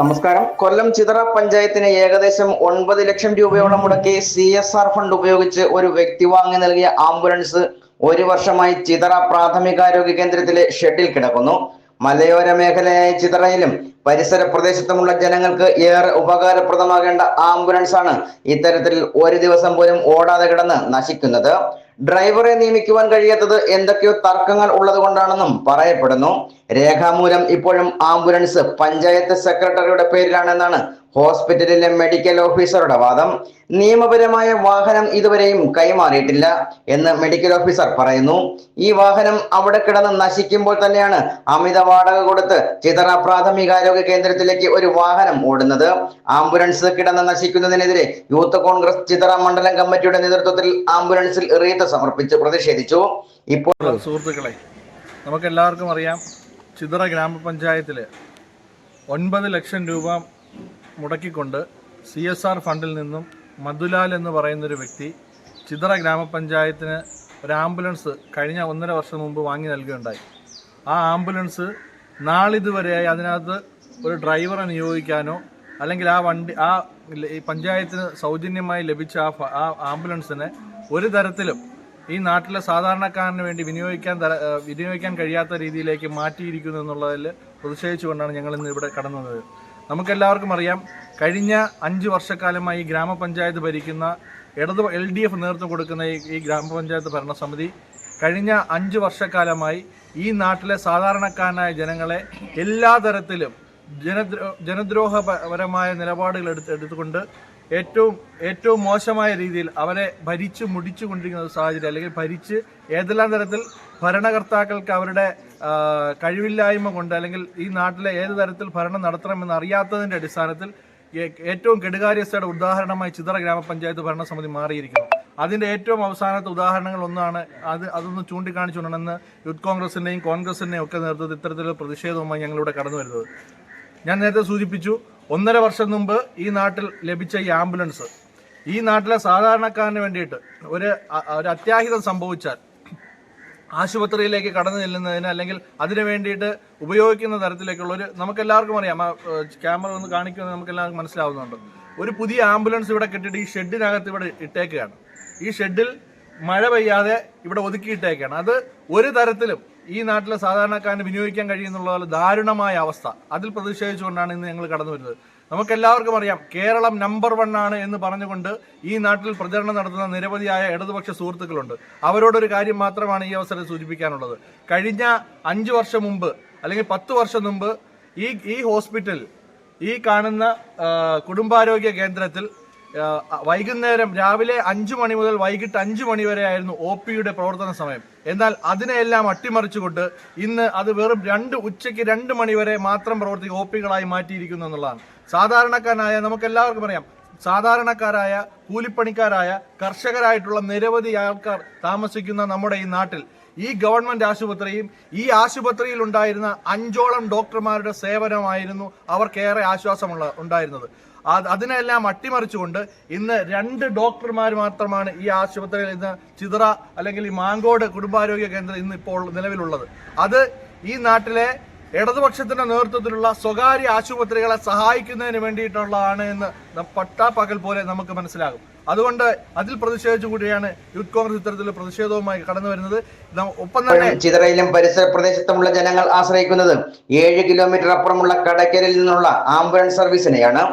നമസ്കാരം. കൊല്ലം ചിതറ പഞ്ചായത്തിന് ഏകദേശം ഒൻപത് ലക്ഷം രൂപയോളം മുടക്കി സി എസ് ആർ ഫണ്ട് ഉപയോഗിച്ച് ഒരു വ്യക്തി വാങ്ങി നൽകിയ ആംബുലൻസ് ഒരു വർഷമായി ചിതറ പ്രാഥമികാരോഗ്യ കേന്ദ്രത്തിലെ ഷെഡിൽ കിടക്കുന്നു. മലയോര മേഖലയായ ചിതറയിലും പരിസര പ്രദേശത്തുമുള്ള ജനങ്ങൾക്ക് ഏറെ ഉപകാരപ്രദമാകേണ്ട ആംബുലൻസ് ആണ് ഇത്തരത്തിൽ ഒരു ദിവസം പോലും ഓടാതെ കിടന്ന് നശിക്കുന്നത്. ഡ്രൈവറെ നിയമിക്കുവാൻ കഴിയാത്തത് എന്തൊക്കെയോ തർക്കങ്ങൾ ഉള്ളത് കൊണ്ടാണെന്നും പറയപ്പെടുന്നു. രേഖാമൂലം ഇപ്പോഴും ആംബുലൻസ് പഞ്ചായത്ത് സെക്രട്ടറിയുടെ പേരിലാണെന്നാണ് ഹോസ്പിറ്റലിലെ മെഡിക്കൽ ഓഫീസറുടെ വാദം നിയമപരമായ വാഹനം ഇതുവരെയും കൈമാറിയിട്ടില്ല എന്ന് മെഡിക്കൽ ഓഫീസർ പറയുന്നു. ഈ വാഹനം അവിടെ കിടന്ന് നശിക്കുമ്പോൾ തന്നെയാണ് അമിത വാടക കൊടുത്ത് ചിതറ പ്രാഥമികാരോഗ്യ കേന്ദ്രത്തിലേക്ക് ഒരു വാഹനം ഓടുന്നത്. ആംബുലൻസ് കിടന്ന് നശിക്കുന്നതിനെതിരെ യൂത്ത് കോൺഗ്രസ് ചിതറ മണ്ഡലം കമ്മിറ്റിയുടെ നേതൃത്വത്തിൽ ആംബുലൻസിൽ റീത്ത് സമർപ്പിച്ച് പ്രതിഷേധിച്ചു. ഇപ്പോൾ സുഹൃത്തുക്കളെ നമുക്ക് എല്ലാവർക്കും അറിയാം ചിതറ ഗ്രാമപഞ്ചായത്തിൽ ഒൻപത് ലക്ഷം രൂപ മുടക്കിക്കൊണ്ട് സി എസ് ആർ ഫണ്ടിൽ നിന്നും മധുലാൽ എന്ന് പറയുന്നൊരു വ്യക്തി ചിതറ ഗ്രാമപഞ്ചായത്തിന് ഒരു ആംബുലൻസ് കഴിഞ്ഞ ഒന്നര വർഷം മുമ്പ് വാങ്ങി നൽകുകയുണ്ടായി. ആ ആംബുലൻസ് നാളിതുവരെയായി അതിനകത്ത് ഒരു ഡ്രൈവറെ നിയോഗിക്കാനോ അല്ലെങ്കിൽ ആ വണ്ടി ആ ഈ പഞ്ചായത്തിന് സൗജന്യമായി ലഭിച്ച ആ ആ ആംബുലൻസിനെ ഒരു തരത്തിലും ഈ നാട്ടിലെ സാധാരണക്കാരന് വേണ്ടി വിനിയോഗിക്കാൻ തര വിനിയോഗിക്കാൻ കഴിയാത്ത രീതിയിലേക്ക് മാറ്റിയിരിക്കുന്നു എന്നുള്ളതിൽ പ്രതിഷേധിച്ചുകൊണ്ടാണ് ഞങ്ങൾ ഇന്ന് ഇവിടെ വന്നത് നമുക്കെല്ലാവർക്കും അറിയാം കഴിഞ്ഞ അഞ്ച് വർഷക്കാലമായി ഗ്രാമപഞ്ചായത്ത് ഭരിക്കുന്ന ഇടത് എൽ ഡി എഫ് നേതൃത്വം കൊടുക്കുന്ന ഈ ഈ ഗ്രാമപഞ്ചായത്ത് ഭരണസമിതി കഴിഞ്ഞ അഞ്ച് വർഷക്കാലമായി ഈ നാട്ടിലെ സാധാരണക്കാരനായ ജനങ്ങളെ എല്ലാ തരത്തിലും ജനദ്രോ ജനദ്രോഹപരമായ നിലപാടുകൾ എടുത്ത് എടുത്തുകൊണ്ട് ഏറ്റവും ഏറ്റവും മോശമായ രീതിയിൽ അവരെ ഭരിച്ച് മുടിച്ചു കൊണ്ടിരിക്കുന്ന ഒരു സാഹചര്യം അല്ലെങ്കിൽ ഭരിച്ച് ഏതെല്ലാം തരത്തിൽ ഭരണകർത്താക്കൾക്ക് അവരുടെ കഴിവില്ലായ്മ കൊണ്ട് അല്ലെങ്കിൽ ഈ നാട്ടിലെ ഏത് തരത്തിൽ ഭരണം നടത്തണമെന്ന് അറിയാത്തതിന്റെ അടിസ്ഥാനത്തിൽ ഏറ്റവും കെടുകാര്യസ്ഥയുടെ ഉദാഹരണമായി ചിതറ ഗ്രാമപഞ്ചായത്ത് ഭരണസമിതി മാറിയിരിക്കുന്നു. അതിന്റെ ഏറ്റവും അവസാനത്തെ ഉദാഹരണങ്ങൾ ഒന്നാണ് അത് അതൊന്ന് ചൂണ്ടിക്കാണിച്ചുകൊണ്ടാണെന്ന് യൂത്ത് കോൺഗ്രസിന്റെയും കോൺഗ്രസിന്റെയും ഒക്കെ നേതൃത്വത്തിൽ ഇത്തരത്തിലുള്ള പ്രതിഷേധവുമായി ഞങ്ങളിവിടെ കടന്നു വരുന്നത് ഞാൻ നേരത്തെ സൂചിപ്പിച്ചു ഒന്നര വർഷം മുമ്പ് ഈ നാട്ടിൽ ലഭിച്ച ഈ ആംബുലൻസ്. ഈ നാട്ടിലെ സാധാരണക്കാരന് വേണ്ടിയിട്ട് ഒരു ഒരു അത്യാഹിതം സംഭവിച്ചാൽ ആശുപത്രിയിലേക്ക് കടന്നു ചെല്ലുന്നതിന് അല്ലെങ്കിൽ അതിനു വേണ്ടിയിട്ട് ഉപയോഗിക്കുന്ന തരത്തിലേക്കുള്ള ഒരു നമുക്കെല്ലാവർക്കും അറിയാം. ക്യാമറ ഒന്ന് കാണിക്കുന്നത് നമുക്കെല്ലാവർക്കും മനസ്സിലാവുന്നുണ്ട്. ഒരു പുതിയ ആംബുലൻസ് ഇവിടെ കെട്ടിയിട്ട് ഈ ഷെഡിനകത്ത് ഇവിടെ ഇട്ടേക്കുകയാണ്. ഈ ഷെഡിൽ മഴ പെയ്യാതെ ഇവിടെ ഒതുക്കിയിട്ടേക്കാണ് അത് ഒരു തരത്തിലും ഈ നാട്ടിലെ സാധാരണക്കാരന് വിനിയോഗിക്കാൻ കഴിയുന്നുള്ള ദാരുണമായ അവസ്ഥ. അതിൽ പ്രതിഷേധിച്ചുകൊണ്ടാണ് ഇന്ന് ഞങ്ങൾ കടന്നു വരുന്നത്. നമുക്കെല്ലാവർക്കും അറിയാം കേരളം നമ്പർ വൺ ആണ് എന്ന് പറഞ്ഞുകൊണ്ട് ഈ നാട്ടിൽ പ്രചരണം നടത്തുന്ന നിരവധിയായ ഇടതുപക്ഷ സുഹൃത്തുക്കളുണ്ട്. അവരോടൊരു കാര്യം മാത്രമാണ് ഈ അവസരം സൂചിപ്പിക്കാനുള്ളത്. കഴിഞ്ഞ അഞ്ച് വർഷം മുമ്പ് അല്ലെങ്കിൽ പത്ത് വർഷം മുമ്പ് ഈ ഈ ഹോസ്പിറ്റൽ ഈ കാണുന്ന കുടുംബാരോഗ്യ കേന്ദ്രത്തിൽ വൈകുന്നേരം രാവിലെ അഞ്ചു മണി മുതൽ വൈകിട്ട് അഞ്ചു മണി വരെ ആയിരുന്നു ഒ പിയുടെ പ്രവർത്തന സമയം. എന്നാൽ അതിനെയെല്ലാം അട്ടിമറിച്ചുകൊണ്ട് ഇന്ന് അത് വെറും രണ്ട് ഉച്ചയ്ക്ക് രണ്ട് മണി വരെ മാത്രം പ്രവർത്തിക്കുക ഒ പികളായി മാറ്റിയിരിക്കുന്നു എന്നുള്ളതാണ്. സാധാരണക്കാരനായ നമുക്ക് എല്ലാവർക്കും അറിയാം. സാധാരണക്കാരായ കൂലിപ്പണിക്കാരായ കർഷകരായിട്ടുള്ള നിരവധി ആൾക്കാർ താമസിക്കുന്ന നമ്മുടെ ഈ നാട്ടിൽ ഈ ഗവൺമെന്റ് ആശുപത്രിയും ഈ ആശുപത്രിയിൽ ഉണ്ടായിരുന്ന അഞ്ചോളം ഡോക്ടർമാരുടെ സേവനമായിരുന്നു അവർക്കേറെ ആശ്വാസമുള്ള ഉണ്ടായിരുന്നത്. അതിനെല്ലാം അട്ടിമറിച്ചുകൊണ്ട് ഇന്ന് രണ്ട് ഡോക്ടർമാർ മാത്രമാണ് ഈ ആശുപത്രിയിൽ ഇന്ന് ചിതറ അല്ലെങ്കിൽ ഈ മാങ്കോട് കുടുംബാരോഗ്യ കേന്ദ്രം ഇന്ന് ഇപ്പോൾ നിലവിലുള്ളത്. അത് ഈ നാട്ടിലെ ഇടതുപക്ഷത്തിന്റെ നേതൃത്വത്തിലുള്ള സ്വകാര്യ ആശുപത്രികളെ സഹായിക്കുന്നതിന് വേണ്ടിയിട്ടുള്ളതാണ് എന്ന് പട്ടാപ്പകൽ പോലെ നമുക്ക് മനസ്സിലാകും. അതുകൊണ്ട് അതിൽ പ്രതിഷേധിച്ചു കൂടിയാണ് യൂത്ത് കോൺഗ്രസ് ഇത്തരത്തിൽ പ്രതിഷേധവുമായി കടന്നു വരുന്നത്. ഒപ്പം തന്നെ ചിതറയിലും പരിസര പ്രദേശത്തുമുള്ള ജനങ്ങൾ ആശ്രയിക്കുന്നത് ഏഴ് കിലോമീറ്റർ അപ്പുറമുള്ള കടയ്ക്കലിൽ നിന്നുള്ള ആംബുലൻസ് സർവീസിനെയാണ്.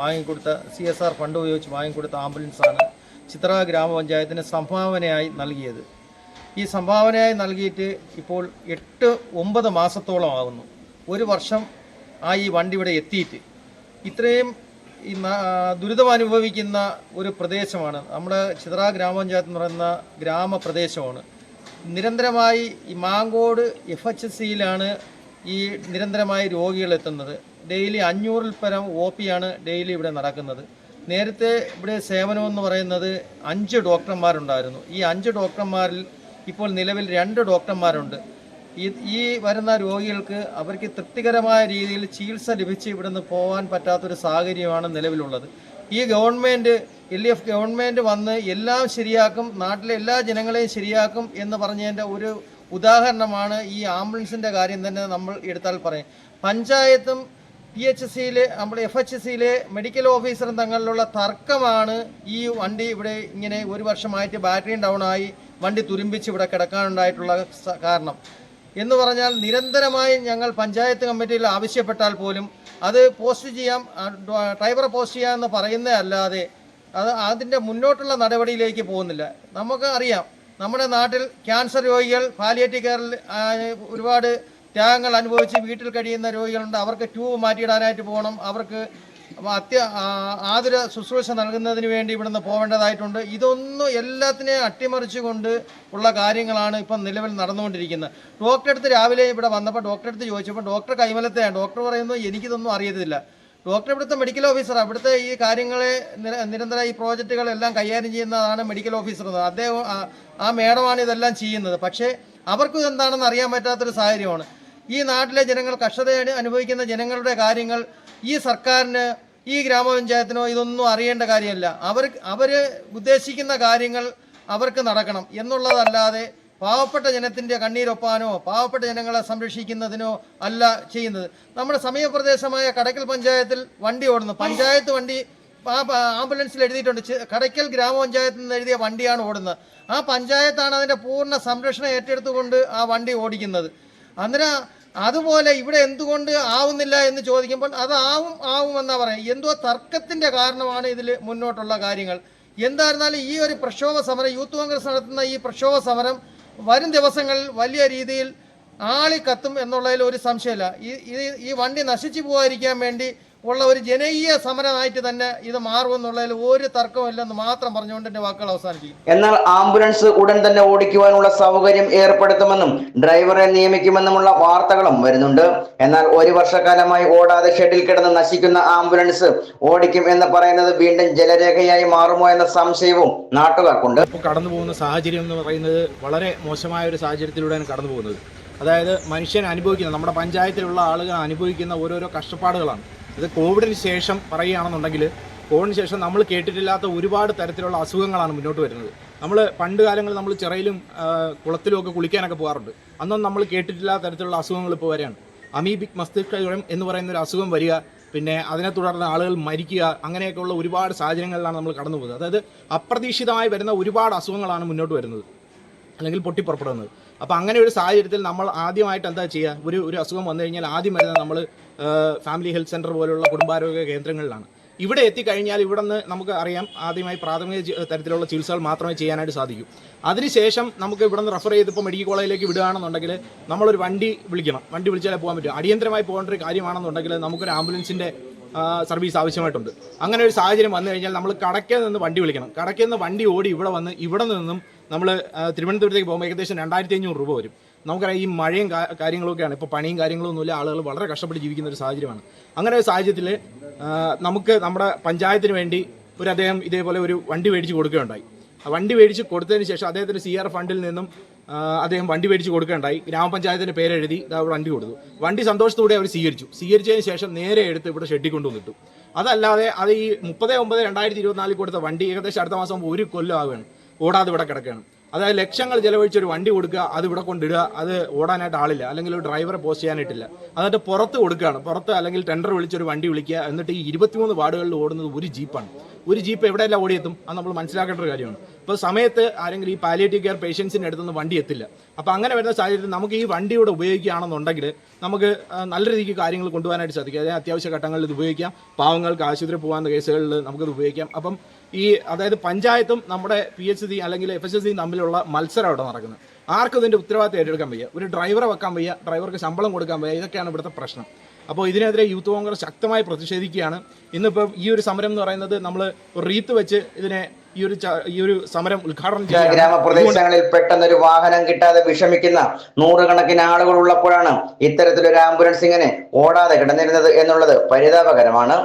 വാങ്ങിക്കൊടുത്ത സി എസ് ആർ ഫണ്ട് ഉപയോഗിച്ച് വാങ്ങിക്കൊടുത്ത ആംബുലൻസാണ് ചിത്ര ഗ്രാമപഞ്ചായത്തിന് സംഭാവനയായി നൽകിയത്. ഈ സംഭാവനയായി നൽകിയിട്ട് ഇപ്പോൾ എട്ട് ഒമ്പത് മാസത്തോളം ആകുന്നു ഒരു വർഷം ആ ഈ വണ്ടി ഇവിടെ എത്തിയിട്ട്. ഇത്രയും ഈ ദുരിതമനുഭവിക്കുന്ന ഒരു പ്രദേശമാണ്. നമ്മുടെ ചിത്ര ഗ്രാമപഞ്ചായത്ത് എന്ന് പറയുന്ന ഗ്രാമപ്രദേശമാണ്. നിരന്തരമായി ഈ മാങ്കോട് എഫ് എച്ച് എസ് സിയിലാണ് ഈ നിരന്തരമായി രോഗികൾ എത്തുന്നത് ഡെയിലി അഞ്ഞൂറിൽ പരം ഒ പി ആണ് ഡെയിലി ഇവിടെ നടക്കുന്നത്. നേരത്തെ ഇവിടെ സേവനമെന്ന് പറയുന്നത് അഞ്ച് ഡോക്ടർമാരുണ്ടായിരുന്നു. ഈ അഞ്ച് ഡോക്ടർമാരിൽ ഇപ്പോൾ നിലവിൽ രണ്ട് ഡോക്ടർമാരുണ്ട്. ഈ ഈ വരുന്ന രോഗികൾക്ക് അവർക്ക് തൃപ്തികരമായ രീതിയിൽ ചികിത്സ ലഭിച്ച് ഇവിടുന്ന് പോകാൻ പറ്റാത്തൊരു സാഹചര്യമാണ് നിലവിലുള്ളത്. ഈ ഗവൺമെന്റ് എൽ എഫ് ഗവൺമെന്റ് വന്ന് എല്ലാം ശരിയാക്കും നാട്ടിലെ എല്ലാ ജനങ്ങളെയും ശരിയാക്കും എന്ന് പറഞ്ഞതിന്റെ ഒരു ഉദാഹരണമാണ് ഈ ആംബുലൻസിന്റെ കാര്യം തന്നെ നമ്മൾ എടുത്താൽ പറയും. പഞ്ചായത്തും പി എച്ച് സിയിലെ നമ്മുടെ എഫ് എച്ച് സിയിലെ മെഡിക്കൽ ഓഫീസറും തങ്ങളിലുള്ള തർക്കമാണ് ഈ വണ്ടി ഇവിടെ ഇങ്ങനെ ഒരു വർഷമായിട്ട് ബാറ്ററി ഡൗൺ ആയി വണ്ടി തുരുമ്പിച്ച് ഇവിടെ കിടക്കാനുണ്ടായിട്ടുള്ള കാരണം. എന്ന് പറഞ്ഞാൽ നിരന്തരമായി ഞങ്ങൾ പഞ്ചായത്ത് കമ്മിറ്റിയിൽ ആവശ്യപ്പെട്ടാൽ പോലും അത് പോസ്റ്റ് ചെയ്യാം ഡ്രൈവറെ പോസ്റ്റ് ചെയ്യാമെന്ന് പറയുന്നേ അല്ലാതെ അത് അതിന്റെ മുന്നോട്ടുള്ള നടപടിയിലേക്ക് പോകുന്നില്ല. നമുക്ക് അറിയാം നമ്മുടെ നാട്ടിൽ ക്യാൻസർ രോഗികൾ പാലിയേറ്റീവ് കെയറിൽ ഒരുപാട് ത്യാഗങ്ങൾ അനുഭവിച്ച് വീട്ടിൽ കഴിയുന്ന രോഗികളുണ്ട്. അവർക്ക് ട്യൂബ് മാറ്റിയിടാനായിട്ട് പോകണം. അവർക്ക് അത്യ ആതുര ശുശ്രൂഷ നൽകുന്നതിന് വേണ്ടി ഇവിടുന്ന് പോവേണ്ടതായിട്ടുണ്ട്. ഇതൊന്നും എല്ലാത്തിനെയും അട്ടിമറിച്ചുകൊണ്ട് ഉള്ള കാര്യങ്ങളാണ് ഇപ്പം നിലവിൽ നടന്നുകൊണ്ടിരിക്കുന്നത്. ഡോക്ടറെ അടുത്ത് രാവിലെ ഇവിടെ വന്നപ്പോൾ ഡോക്ടറെ അടുത്ത് ചോദിച്ചപ്പോൾ ഡോക്ടർ കൈമലത്തെയാണ്. ഡോക്ടർ പറയുന്നു എനിക്കിതൊന്നും അറിയത്തില്ല. ഡോക്ടർ ഇവിടുത്തെ മെഡിക്കൽ ഓഫീസർ അവിടുത്തെ ഈ കാര്യങ്ങളെ നിരന്തര ഈ പ്രോജക്റ്റുകളെല്ലാം കൈകാര്യം ചെയ്യുന്നതാണ് മെഡിക്കൽ ഓഫീസർ. അദ്ദേഹം ആ മേഡമാണ് ഇതെല്ലാം ചെയ്യുന്നത്. പക്ഷേ അവർക്കും ഇതെന്താണെന്ന് അറിയാൻ പറ്റാത്തൊരു സാഹചര്യമാണ്. ഈ നാട്ടിലെ ജനങ്ങൾ കഷ്ടത അനുഭവിക്കുന്ന ജനങ്ങളുടെ കാര്യങ്ങൾ ഈ സർക്കാരിന് ഈ ഗ്രാമപഞ്ചായത്തിനോ ഇതൊന്നും അറിയേണ്ട കാര്യമല്ല. അവർ അവർ ഉദ്ദേശിക്കുന്ന കാര്യങ്ങൾ അവർക്ക് നടക്കണം എന്നുള്ളതല്ലാതെ പാവപ്പെട്ട ജനത്തിന്റെ കണ്ണീരൊപ്പാനോ പാവപ്പെട്ട ജനങ്ങളെ സംരക്ഷിക്കുന്നതിനോ അല്ല ചെയ്യുന്നത്. നമ്മുടെ സമീപപ്രദേശമായ കടയ്ക്കൽ പഞ്ചായത്തിൽ വണ്ടി ഓടുന്നു. പഞ്ചായത്ത് വണ്ടി ആംബുലൻസിൽ എഴുതിയിട്ടുണ്ട്. കടയ്ക്കൽ ഗ്രാമപഞ്ചായത്തിൽ നിന്ന് എഴുതിയ വണ്ടിയാണ് ഓടുന്നത്. ആ പഞ്ചായത്താണ് അതിന്റെ പൂർണ സംരക്ഷണം ഏറ്റെടുത്തുകൊണ്ട് ആ വണ്ടി ഓടിക്കുന്നത്. അന്നേരം അതുപോലെ ഇവിടെ എന്തുകൊണ്ട് ആവുന്നില്ല എന്ന് ചോദിക്കുമ്പോൾ അത് ആവും ആവും ആവുമെന്നാ പറയാം. എന്തോ തർക്കത്തിന്റെ കാരണമാണ് ഇതിൽ മുന്നോട്ടുള്ള കാര്യങ്ങൾ. എന്തായിരുന്നാലും ഈ ഒരു പ്രക്ഷോഭ സമരം യൂത്ത് കോൺഗ്രസ് നടത്തുന്ന ഈ പ്രക്ഷോഭ സമരം വരും ദിവസങ്ങളിൽ വലിയ രീതിയിൽ ആളി കത്തും എന്നുള്ളതിൽ ഒരു സംശയമില്ല. ഈ- ഈ വണ്ടി നശിച്ചു പോകാതിരിക്കാൻ വേണ്ടി ഉള്ള ഒരു ജനകീയ സമരമായിട്ട് തന്നെ ഇത് മാറുമെന്നുള്ളതിൽ ഒരു തർക്കമില്ലെന്ന് മാത്രം പറഞ്ഞുകൊണ്ട് എന്റെ വാക്കുകൾ അവസാനിപ്പിക്കും എന്നാൽ ആംബുലൻസ് ഉടൻ തന്നെ ഓടിക്കുവാനുള്ള സൗകര്യം ഏർപ്പെടുത്തുമെന്നും ഡ്രൈവറെ നിയമിക്കുമെന്നുമുള്ള വാർത്തകളും വരുന്നുണ്ട്. എന്നാൽ ഒരു വർഷക്കാലമായി ഓടാതെ ഷെഡിൽ കിടന്ന് നശിക്കുന്ന ആംബുലൻസ് ഓടിക്കും എന്ന് പറയുന്നത് വീണ്ടും ജലരേഖയായി മാറുമോ എന്ന സംശയവും നാട്ടുകാർക്കുണ്ട്. കടന്നു പോകുന്ന സാഹചര്യം എന്ന് പറയുന്നത് വളരെ മോശമായ ഒരു സാഹചര്യത്തിലൂടെയാണ് കടന്നു പോകുന്നത് അതായത് മനുഷ്യൻ അനുഭവിക്കുന്ന നമ്മുടെ പഞ്ചായത്തിലുള്ള ആളുകൾ അനുഭവിക്കുന്ന ഓരോരോ കഷ്ടപ്പാടുകളാണ്. ഇത് കോവിഡിന് ശേഷം പറയുകയാണെന്നുണ്ടെങ്കിൽ കോവിഡിന് ശേഷം നമ്മൾ കേട്ടിട്ടില്ലാത്ത ഒരുപാട് തരത്തിലുള്ള അസുഖങ്ങളാണ് മുന്നോട്ട് വരുന്നത്. നമ്മൾ പണ്ട് കാലങ്ങളിൽ നമ്മൾ ചിറയിലും കുളത്തിലും ഒക്കെ കുളിക്കാനൊക്കെ പോകാറുണ്ട്. അന്നൊന്നും നമ്മൾ കേട്ടിട്ടില്ലാത്ത തരത്തിലുള്ള അസുഖങ്ങൾ ഇപ്പോൾ വരികയാണ് അമീബിക് മസ്തിഷ്ക ജ്വരം എന്ന് പറയുന്ന ഒരു അസുഖം വരിക പിന്നെ അതിനെ തുടർന്ന് ആളുകൾ മരിക്കുക അങ്ങനെയൊക്കെയുള്ള ഒരുപാട് സാഹചര്യങ്ങളിലാണ് നമ്മൾ കടന്നു പോകുന്നത്. അതായത് അപ്രതീക്ഷിതമായി വരുന്ന ഒരുപാട് അസുഖങ്ങളാണ് മുന്നോട്ട് വരുന്നത്. അല്ലെങ്കിൽ പൊട്ടിപ്പുറപ്പെടുന്നത്. അപ്പോൾ അങ്ങനെ ഒരു സാഹചര്യത്തിൽ നമ്മൾ ആദ്യമായിട്ട് എന്താ ചെയ്യുക? ഒരു ഒരു അസുഖം വന്നു കഴിഞ്ഞാൽ ആദ്യം വരുന്നത് നമ്മൾ ഫാമിലി ഹെൽത്ത് സെന്റർ പോലുള്ള കുടുംബാരോഗ്യ കേന്ദ്രങ്ങളിലാണ്. ഇവിടെ എത്തിക്കഴിഞ്ഞാൽ ഇവിടെ നിന്ന് നമുക്ക് അറിയാം ആദ്യമായി പ്രാഥമിക തരത്തിലുള്ള ചികിത്സകൾ മാത്രമേ ചെയ്യാനായിട്ട് സാധിക്കൂ. അതിനുശേഷം നമുക്ക് ഇവിടെ നിന്ന് റെഫർ ചെയ്ത് ഇപ്പോൾ മെഡിക്കൽ കോളേജിലേക്ക് വിടുകയാണെന്നുണ്ടെങ്കിൽ നമ്മളൊരു വണ്ടി വിളിക്കണം. വണ്ടി വിളിച്ചാലേ പോകാൻ പറ്റും. അടിയന്തരമായി പോകേണ്ട ഒരു കാര്യമാണെന്നുണ്ടെങ്കിൽ നമുക്കൊരു ആംബുലൻസിന്റെ സർവീസ് ആവശ്യമായിട്ടുണ്ട്. അങ്ങനെ ഒരു സാഹചര്യം വന്നു കഴിഞ്ഞാൽ നമ്മൾ കടക്കിൽ നിന്ന് വണ്ടി വിളിക്കണം. കടക്കിൽ നിന്ന് വണ്ടി ഓടി ഇവിടെ വന്ന് ഇവിടെ നിന്നും നമ്മൾ തിരുവനന്തപുരത്തേക്ക് പോകുമ്പോൾ ഏകദേശം രണ്ടായിരത്തി അഞ്ഞൂറ് രൂപ വരും. നമുക്കറിയാം ഈ മഴയും കാര്യങ്ങളൊക്കെയാണ്. ഇപ്പോൾ പണിയും കാര്യങ്ങളൊന്നുമില്ല. ആളുകൾ വളരെ കഷ്ടപ്പെട്ട് ജീവിക്കുന്ന ഒരു സാഹചര്യമാണ്. അങ്ങനെ ഒരു സാഹചര്യത്തിൽ നമുക്ക് നമ്മുടെ പഞ്ചായത്തിന് വേണ്ടി ഒരു അദ്ദേഹം ഇതേപോലെ ഒരു വണ്ടി മേടിച്ച് കൊടുക്കുകയുണ്ടായി. വണ്ടി മേടിച്ച് കൊടുത്തതിന് ശേഷം അദ്ദേഹത്തിന് സി ആർ ഫണ്ടിൽ നിന്നും അദ്ദേഹം വണ്ടി മേടിച്ച് കൊടുക്കുകയുണ്ടായി. ഗ്രാമപഞ്ചായത്തിന്റെ പേരെഴുതി വണ്ടി കൊടുത്തു. വണ്ടി സന്തോഷത്തോടെ അവർ സ്വീകരിച്ചു. സ്വീകരിച്ചതിന് ശേഷം നേരെ എടുത്ത് ഇവിടെ ഷെഡിൽ കൊണ്ടുവന്നിട്ടു അതല്ലാതെ അത് ഈ മുപ്പത് ഒമ്പത് രണ്ടായിരത്തി ഇരുപത്തിനാലിൽ കൊടുത്ത വണ്ടി ഏകദേശം അടുത്ത മാസം ഒരു കൊല്ലം ആവുകയാണ്. ഓടാതെ ഇവിടെ കിടക്കുകയാണ്. അതായത് ലക്ഷങ്ങൾ ചെലവഴിച്ച് ഒരു വണ്ടി കൊടുക്കുക അത് ഇവിടെ കൊണ്ടിടുക അത് ഓടാനായിട്ട് ആളില്ല. അല്ലെങ്കിൽ ഒരു ഡ്രൈവറെ പോസ്റ്റ് ചെയ്യാനായിട്ടില്ല. എന്നിട്ട് പുറത്ത് കൊടുക്കുകയാണ്. പുറത്ത് അല്ലെങ്കിൽ ടെൻഡർ വിളിച്ചൊരു വണ്ടി വിളിക്കുക. എന്നിട്ട് ഈ ഇരുപത്തിമൂന്ന് വാർഡുകളിൽ ഓടുന്നത് ഒരു ജീപ്പാണ്. ഒരു ജീപ്പ് എവിടെയെല്ലാം ഓടിയെത്തും അത് നമ്മൾ മനസ്സിലാക്കേണ്ട ഒരു കാര്യമാണ്. ഇപ്പോൾ സമയത്ത് ആരെങ്കിലും ഈ പാലിയേറ്റീവ് കെയർ പേഷ്യൻസിന്റെ അടുത്തുനിന്ന് വണ്ടി എത്തില്ല. അപ്പോൾ അങ്ങനെ വരുന്ന സാഹചര്യത്തിൽ നമുക്ക് ഈ വണ്ടി ഇവിടെ ഉപയോഗിക്കുകയാണെന്നുണ്ടെങ്കിൽ നമുക്ക് നല്ല രീതിക്ക് കാര്യങ്ങൾ കൊണ്ടുപോകാനായിട്ട് സാധിക്കും. അതായത് അത്യാവശ്യ ഘട്ടങ്ങളിൽ ഇത് ഉപയോഗിക്കാം. പാവങ്ങൾക്ക് ആശുപത്രി പോകാവുന്ന കേസുകളിൽ നമുക്കത് ഉപയോഗിക്കാം. അപ്പം ഈ അതായത് പഞ്ചായത്തും നമ്മുടെ പി എച്ച് ഡി അല്ലെങ്കിൽ എഫ് എസ് എസ് സിയും തമ്മിലുള്ള മത്സരം അവിടെ നടക്കുന്നത്. ആർക്കും ഇതിന്റെ ഉത്തരവാദിത്തം ഏറ്റെടുക്കാൻ വയ്യ. ഒരു ഡ്രൈവറെ വെക്കാൻ വയ്യ. ഡ്രൈവർക്ക് ശമ്പളം കൊടുക്കാൻ വയ്യ. ഇതൊക്കെയാണ് ഇവിടുത്തെ പ്രശ്നം. അപ്പോൾ ഇതിനെതിരെ യൂത്ത് കോൺഗ്രസ് ശക്തമായി പ്രതിഷേധിക്കുകയാണ് ഇന്നിപ്പോൾ ഈ ഒരു സമരം എന്ന് പറയുന്നത് നമ്മൾ റീത്ത് വെച്ച് ഇതിനെ ഈ ഒരു ഈ ഒരു സമരം ഉദ്ഘാടനം ചെയ്യുക. ഗ്രാമപ്രദേശങ്ങളിൽ പെട്ടെന്നൊരു വാഹനം കിട്ടാതെ വിഷമിക്കുന്ന നൂറുകണക്കിന് ആളുകൾ ഉള്ളപ്പോഴാണ് ഇത്തരത്തിലൊരു ആംബുലൻസ് ഇങ്ങനെ ഓടാതെ കിടന്നിരുന്നത് എന്നുള്ളത് പരിതാപകരമാണ്